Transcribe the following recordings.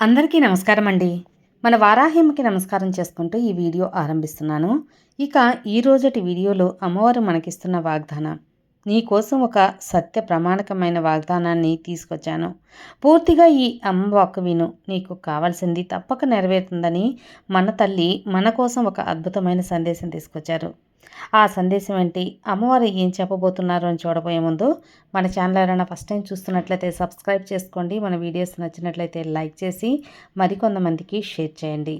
అందరికీ నమస్కారం అండి మన వారాహ్యమ్మకి నమస్కారం చేసుకుంటూ ఈ వీడియో ఆరంభిస్తున్నాను. ఇక ఈ వీడియోలో అమ్మవారు మనకిస్తున్న వాగ్దానం. నీకోసం ఒక సత్య ప్రమాణకమైన వాగ్దానాన్ని తీసుకొచ్చాను. పూర్తిగా ఈ అమ్మ వాక్కు విను. నీకు కావాల్సింది తప్పక నెరవేరుతుందని మన తల్లి మన కోసం ఒక అద్భుతమైన సందేశం తీసుకొచ్చారు. ఆ సందేశం ఏంటి? అమ్మవారు ఏం చెప్పబోతున్నారు అని చూడబోయే ముందు మన ఛానల్ ఎవరైనా ఫస్ట్ టైం చూస్తున్నట్లయితే సబ్స్క్రైబ్ చేసుకోండి. మన వీడియోస్ నచ్చినట్లయితే లైక్ చేసి మరికొంతమందికి షేర్ చేయండి.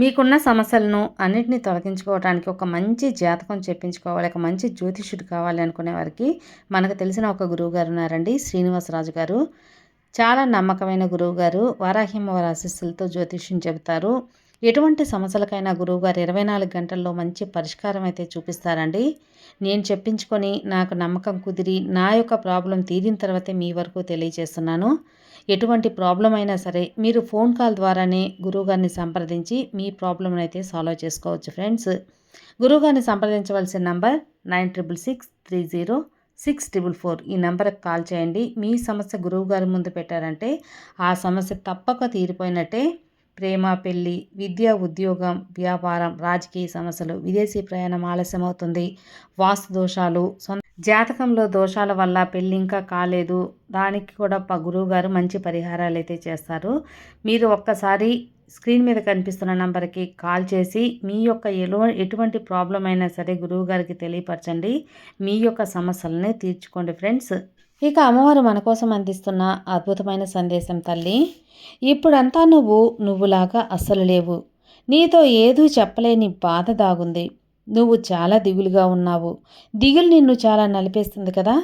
మీకున్న సమస్యలను అన్నింటినీ తొలగించుకోవడానికి ఒక మంచి జాతకం చెప్పించుకోవాలి. ఒక మంచి జ్యోతిష్యుడు కావాలి అనుకునే వారికి మనకు తెలిసిన ఒక గురువు గారు ఉన్నారండి శ్రీనివాసరాజు గారు. చాలా నమ్మకమైన గురువు గారు వారాహిమ్మవారి ఆశీస్సులతో జ్యోతిష్యం చెబుతారు. ఎటువంటి సమస్యలకైనా గురువుగారు ఇరవై నాలుగు గంటల్లో మంచి పరిష్కారం అయితే చూపిస్తారండి. నేను చెప్పించుకొని నాకు నమ్మకం కుదిరి నా యొక్క ప్రాబ్లం తీరిన తర్వాతే మీ వరకు తెలియజేస్తున్నాను. ఎటువంటి ప్రాబ్లం అయినా సరే మీరు ఫోన్ కాల్ ద్వారానే గురువుగారిని సంప్రదించి మీ ప్రాబ్లం అయితే సాల్వ్ చేసుకోవచ్చు ఫ్రెండ్స్. గురువుగారిని సంప్రదించవలసిన number nine triple six three zero six triple four. ఈ నెంబర్కి కాల్ చేయండి. మీ సమస్య గురువు గారి ముందు పెట్టారంటే ఆ సమస్య తప్పక తీరిపోయినట్టే ప్రేమ పెళ్ళి విద్య ఉద్యోగం వ్యాపారం రాజకీయ సమస్యలు విదేశీ ప్రయాణం ఆలస్యమవుతుంది. వాస్తు దోషాలు జాతకంలో దోషాల వల్ల పెళ్ళి ఇంకా కాలేదు. దానికి కూడా గురువు గారు మంచి పరిహారాలు అయితే చేస్తారు. మీరు ఒక్కసారి స్క్రీన్ మీద కనిపిస్తున్న నంబర్కి కాల్ చేసి మీ యొక్క ఎలో ఎటువంటి ప్రాబ్లం అయినా సరే గురువు గారికి తెలియపరచండి. మీ యొక్క సమస్యలని తీర్చుకోండి ఫ్రెండ్స్. ఇక అమ్మవారు మన కోసం అందిస్తున్న అద్భుతమైన సందేశం తల్లి. ఇప్పుడంతా నువ్వు నువ్వులాగా అస్సలు లేవు. నీతో ఏదూ చెప్పలేని బాధ దాగుంది. నువ్వు చాలా దిగులుగా ఉన్నావు. దిగులు నిన్ను చాలా నలిపేస్తుంది కదా.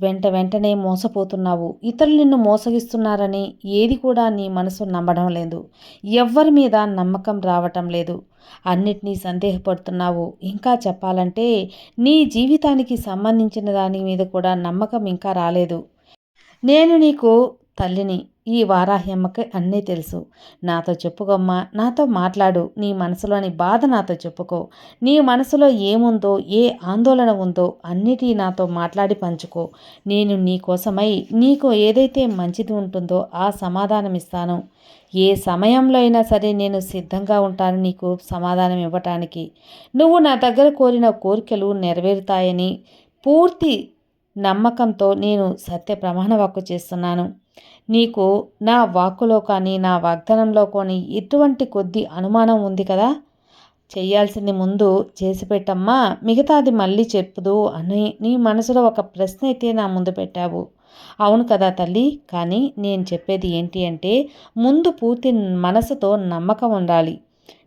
వెంట వెంటనే మోసపోతున్నావు. ఇతరులు నిన్ను మోసగిస్తున్నారని ఏది కూడా నీ మనసు నమ్మడం లేదు. ఎవ్వరి మీద నమ్మకం రావటం లేదు. అన్నిటినీ సందేహపడుతున్నావు. ఇంకా చెప్పాలంటే నీ జీవితానికి సంబంధించిన దాని మీద కూడా నమ్మకం ఇంకా రాలేదు. నేను నీకు తల్లిని ఈ వారాహ్యమ్మకి అన్నీ తెలుసు. నాతో చెప్పుకోమ్మా నాతో మాట్లాడు. నీ మనసులోని బాధ నాతో చెప్పుకో. నీ మనసులో ఏముందో ఏ ఆందోళన ఉందో అన్నిటి నాతో మాట్లాడి పంచుకో. నేను నీ కోసమై నీకు ఏదైతే మంచిది ఉంటుందో ఆ సమాధానం ఇస్తాను. ఏ సమయంలో అయినా సరే నేను సిద్ధంగా ఉంటాను నీకు సమాధానం ఇవ్వటానికి. నువ్వు నా దగ్గర కోరిన కోరికలు నెరవేరుతాయని పూర్తి నమ్మకంతో నేను సత్య ప్రమాణ వాక్కు చేస్తున్నాను. నీకు నా వాక్కులో కానీ నా వాగ్దానంలో కానీ ఎటువంటి కొద్ది అనుమానం ఉంది కదా? చేయాల్సింది ముందు చేసి పెట్టమ్మా మిగతాది మళ్ళీ చెప్పుదు అని నీ మనసులో ఒక ప్రశ్న అయితే నా ముందు పెట్టావు. అవును కదా తల్లి కానీ నేను చెప్పేది ఏంటి అంటే ముందు పూర్తి మనసుతో నమ్మకం ఉండాలి.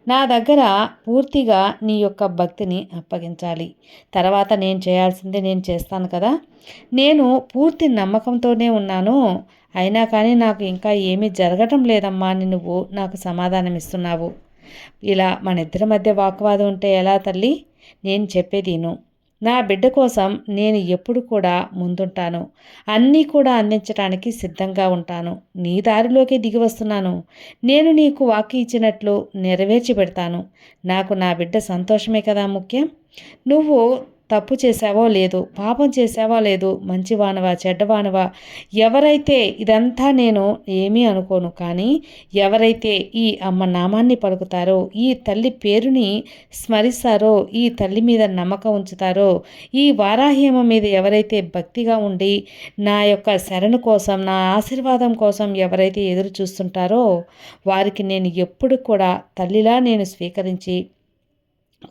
నా దగ్గర పూర్తిగా నీ యొక్క భక్తిని అప్పగించాలి. తర్వాత నేను చేయాల్సిందే నేను చేస్తాను కదా. నేను పూర్తి నమ్మకంతోనే ఉన్నాను. అయినా కానీ నాకు ఇంకా ఏమీ జరగటం లేదమ్మా అని నువ్వు నాకు సమాధానం ఇస్తున్నావు. ఇలా మన ఇద్దరి మధ్య వాక్వాదం ఉంటే ఎలా తల్లి? నేను చెప్పేదిను నా బిడ్డ కోసం నేను ఎప్పుడు కూడా ముందుంటాను. అన్నీ కూడా అందించడానికి సిద్ధంగా ఉంటాను. నీ దారిలోకి దిగి వస్తున్నాను. నేను నీకు వాకి ఇచ్చినట్లు నెరవేర్చి పెడతాను. నాకు నా బిడ్డ సంతోషమే కదా ముఖ్యం? నువ్వు తప్పు చేశావో లేదు పాపం చేసావా లేదు మంచివానవా చెడ్డవానవా ఎవరైతే ఇదంతా నేను ఏమీ అనుకోను కానీ ఎవరైతే ఈ అమ్మ నామాన్ని పలుకుతారో ఈ తల్లి పేరుని స్మరిస్తారో ఈ తల్లి మీద నమ్మకం ఉంచుతారో ఈ వారాహ్యమ మీద ఎవరైతే భక్తిగా ఉండి నా యొక్క శరణు కోసం నా ఆశీర్వాదం కోసం ఎవరైతే ఎదురు చూస్తుంటారో వారికి నేను ఎప్పుడు కూడా తల్లిలా నేను స్వీకరించి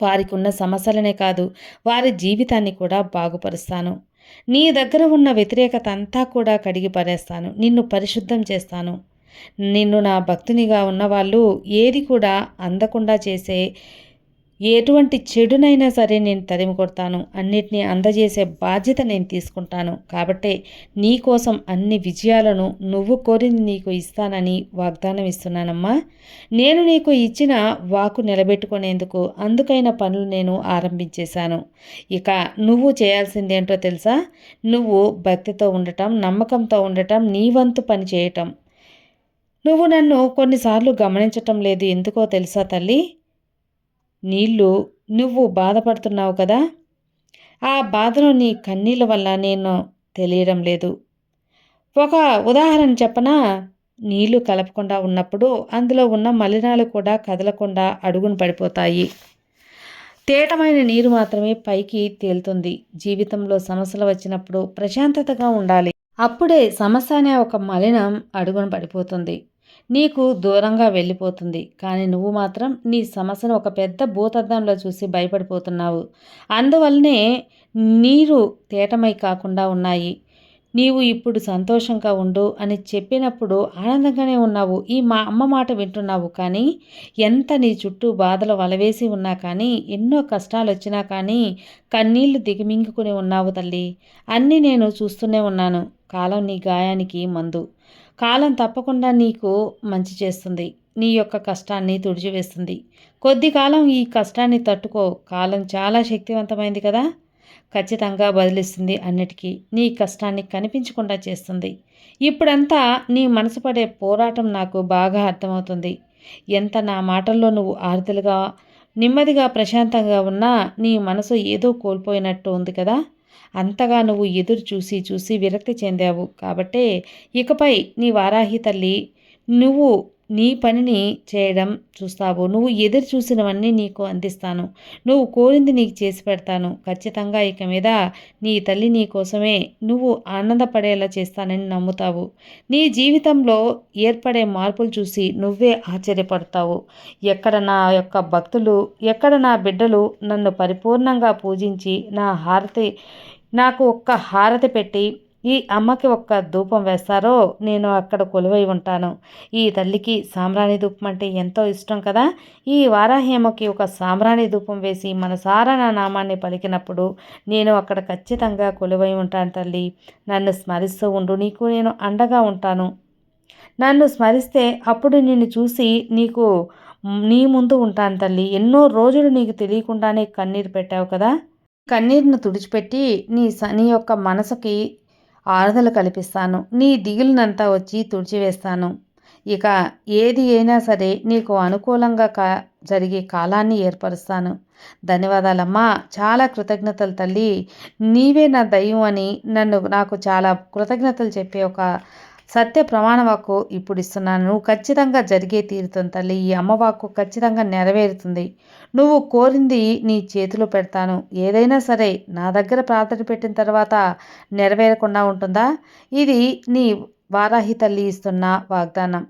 వారికి ఉన్న సమస్యలనే కాదు వారి జీవితాన్ని కూడా బాగుపరుస్తాను. నీ దగ్గర ఉన్న వ్యతిరేకత అంతా కూడా కడిగి పడేస్తాను నిన్ను పరిశుద్ధం చేస్తాను. నిన్ను నా భక్తునిగా ఉన్నవాళ్ళు ఏది కూడా అందకుండా చేసే ఎటువంటి చెడునైనా సరే నేను తరిమి కొడతాను అన్నిటినీ అందజేసే బాధ్యత నేను తీసుకుంటాను. కాబట్టే నీ కోసం అన్ని విజయాలను నువ్వు కోరింది నీకు ఇస్తానని వాగ్దానం ఇస్తున్నానమ్మా. నేను నీకు ఇచ్చిన వాకు నిలబెట్టుకునేందుకు అందుకైన పనులు నేను ఆరంభించేశాను. ఇక నువ్వు చేయాల్సిందేంటో తెలుసా? నువ్వు భక్తితో ఉండటం నమ్మకంతో ఉండటం నీ వంతు పని చేయటం. నువ్వు నన్ను కొన్నిసార్లు గమనించటం లేదు. ఎందుకో తెలుసా తల్లి? నీళ్ళు నువ్వు బాధపడుతున్నావు కదా? ఆ బాధను నీ కన్నీళ్ళ వల్ల నేను తెలియడం లేదు. ఒక ఉదాహరణ చెప్పనా? నీళ్ళు కలపకుండా ఉన్నప్పుడు అందులో ఉన్న మలినాలు కూడా కదలకుండా అడుగున పడిపోతాయి. తేటమైన నీరు మాత్రమే పైకి తేలుతుంది. జీవితంలో సమస్యలు వచ్చినప్పుడు ప్రశాంతతగా ఉండాలి. అప్పుడే సమస్య అనే ఒక మలినం అడుగున పడిపోతుంది. నీకు దూరంగా వెళ్ళిపోతుంది. కానీ నువ్వు మాత్రం నీ సమస్యను ఒక పెద్ద భూతద్దంలో చూసి భయపడిపోతున్నావు. అందువల్లనే నీరు తేటమై కాకుండా ఉన్నాయి. నీవు ఇప్పుడు సంతోషంగా ఉండు అని చెప్పినప్పుడు ఆనందంగానే ఉన్నావు. ఈ మా అమ్మ మాట వింటున్నావు కానీ ఎంత నీ చుట్టూ బాధలు వలవేసి ఉన్నా కానీ ఎన్నో కష్టాలు వచ్చినా కానీ కన్నీళ్ళు దిగమింగుకుని ఉన్నావు తల్లి. అన్నీ నేను చూస్తూనే ఉన్నాను. కాలం నీ గాయానికి మందు. కాలం తప్పకుండా నీకు మంచి చేస్తుంది. నీ యొక్క కష్టాన్ని తుడిచివేస్తుంది. కొద్ది కాలం ఈ కష్టాన్ని తట్టుకో. కాలం చాలా శక్తివంతమైంది కదా? ఖచ్చితంగా బదిలిస్తుంది అన్నిటికీ. నీ కష్టాన్ని కనిపించకుండా చేస్తుంది. ఇప్పుడంతా నీ మనసు పడే పోరాటం నాకు బాగా అర్థమవుతుంది. ఎంత నా మాటల్లో నువ్వు ఆర్తులుగా నెమ్మదిగా ప్రశాంతంగా ఉన్నా నీ మనసు ఏదో కోల్పోయినట్టు ఉంది కదా? అంతగా నువ్వు ఎదురు చూసి చూసి విరక్తి చెందావు కాబట్టే ఇకపై నీ వారాహి తల్లి నువ్వు నీ పనిని చేయడం చూస్తావు. నువ్వు ఎదురు చూసినవన్నీ నీకు అందిస్తాను. నువ్వు కోరింది నీకు చేసి పెడతాను. ఖచ్చితంగా ఇక మీద నీ తల్లి నీ కోసమే నువ్వు ఆనందపడేలా చేస్తానని నమ్ముతావు. నీ జీవితంలో ఏర్పడే మార్పులు చూసి నువ్వే ఆశ్చర్యపడతావు. ఎక్కడ నా యొక్క భక్తులు ఎక్కడ నా బిడ్డలు నన్ను పరిపూర్ణంగా పూజించి నా హారతి నాకు ఒక్క హారతి పెట్టి ఈ అమ్మకి ఒక్క ధూపం వేస్తారో నేను అక్కడ కొలువై ఉంటాను. ఈ తల్లికి సాంబ్రాణి ధూపం అంటే ఎంతో ఇష్టం కదా? ఈ వారాహేమకి ఒక సాంబ్రాణి ధూపం వేసి మనసారా నా నామాన్ని పలికినప్పుడు నేను అక్కడ ఖచ్చితంగా కొలువై ఉంటాను తల్లి. నన్ను స్మరిస్తూ ఉండు నీకు నేను అండగా ఉంటాను. నన్ను స్మరిస్తే అప్పుడు నిన్ను చూసి నీకు నీ ముందు ఉంటాను తల్లి. ఎన్నో రోజులు నీకు తెలియకుండానే కన్నీరు పెట్టావు కదా? కన్నీరును తుడిచిపెట్టి నీ నీ యొక్క మనసుకి ఆరుదలు కల్పిస్తాను. నీ దిగులునంతా వచ్చి తుడిచివేస్తాను. ఇక ఏది అయినా సరే నీకు అనుకూలంగా కా జరిగే కాలాన్ని ఏర్పరుస్తాను. ధన్యవాదాలమ్మా. చాలా కృతజ్ఞతలు తల్లి. నీవే నా దయ్యం అని నన్ను నాకు చాలా కృతజ్ఞతలు చెప్పే ఒక సత్య ప్రమాణవాక్కు ఇప్పుడు ఇస్తున్నాను. నువ్వు ఖచ్చితంగా జరిగే తీరుతుంది తల్లి ఈ అమ్మవాక్కు ఖచ్చితంగా నెరవేరుతుంది. నువ్వు కోరింది నీ చేతిలో పెడతాను. ఏదైనా సరే నా దగ్గర ప్రార్థన పెట్టిన తర్వాత నెరవేరకుండా ఉంటుందా? ఇది నీ వారాహి తల్లి ఇస్తున్న వాగ్దానం.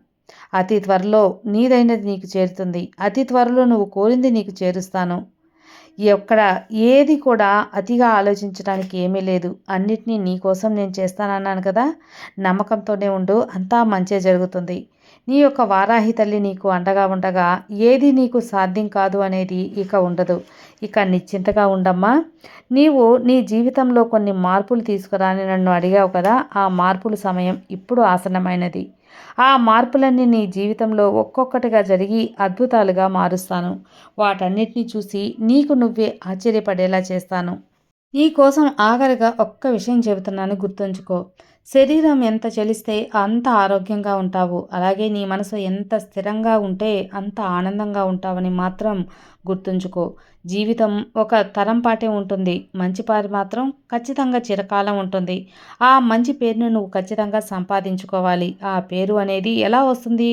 అతి త్వరలో నీదైనది నీకు చేరుతుంది. అతి త్వరలో నువ్వు కోరింది నీకు చేరుస్తాను. ఎక్కడ ఏది కూడా అతిగా ఆలోచించడానికి ఏమీ లేదు. అన్నిటినీ నీ కోసం నేను చేస్తానన్నాను కదా? నమ్మకంతోనే ఉండు అంతా మంచే జరుగుతుంది. నీ యొక్క వారాహి తల్లి నీకు అండగా ఉండగా ఏది నీకు సాధ్యం కాదు అనేది ఇక ఉండదు. ఇక నిశ్చింతగా ఉండమ్మా. నీవు నీ జీవితంలో కొన్ని మార్పులు తీసుకురాని నన్ను అడిగావు కదా ఆ మార్పుల సమయం ఇప్పుడు ఆసన్నమైనది. ఆ మార్పులన్నీ నీ జీవితంలో ఒక్కొక్కటిగా జరిగి అద్భుతాలుగా మారుస్తాను. వాటన్నిటిని చూసి నీకు నువ్వే ఆశ్చర్యపడేలా చేస్తాను. నీ కోసం ఆఖరిగా ఒక్క విషయం చెబుతున్నాను గుర్తుంచుకో. శరీరం ఎంత చలిస్తే అంత ఆరోగ్యంగా ఉంటావు. అలాగే నీ మనసు ఎంత స్థిరంగా ఉంటే అంత ఆనందంగా ఉంటావని మాత్రం గుర్తుంచుకో. జీవితం ఒక తరం పాటే ఉంటుంది. మంచి పారి మాత్రం ఖచ్చితంగా చిరకాలం ఉంటుంది. ఆ మంచి పేరును నువ్వు ఖచ్చితంగా సంపాదించుకోవాలి. ఆ పేరు అనేది ఎలా వస్తుంది?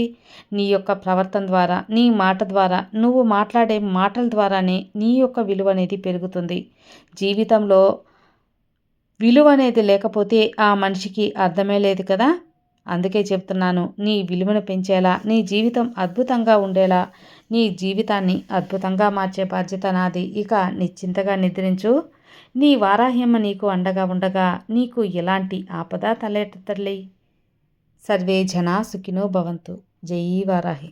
నీ యొక్క ప్రవర్తన ద్వారా నీ మాట ద్వారా నువ్వు మాట్లాడే మాటల ద్వారానే నీ యొక్క విలువ అనేది పెరుగుతుంది. జీవితంలో విలువ అనేది లేకపోతే ఆ మనిషికి అర్థమే లేదు కదా? అందుకే చెప్తున్నాను నీ విలువను పెంచేలా నీ జీవితం అద్భుతంగా ఉండేలా నీ జీవితాన్ని అద్భుతంగా మార్చే బాధ్యత నాది. ఇక నిశ్చింతగా నిద్రించు. నీ వారాహ్యమ్మ నీకు అండగా ఉండగా నీకు ఎలాంటి ఆపద తలెట్టతల్లి సర్వే జనా సుఖినో భవంతు. జై వారాహి.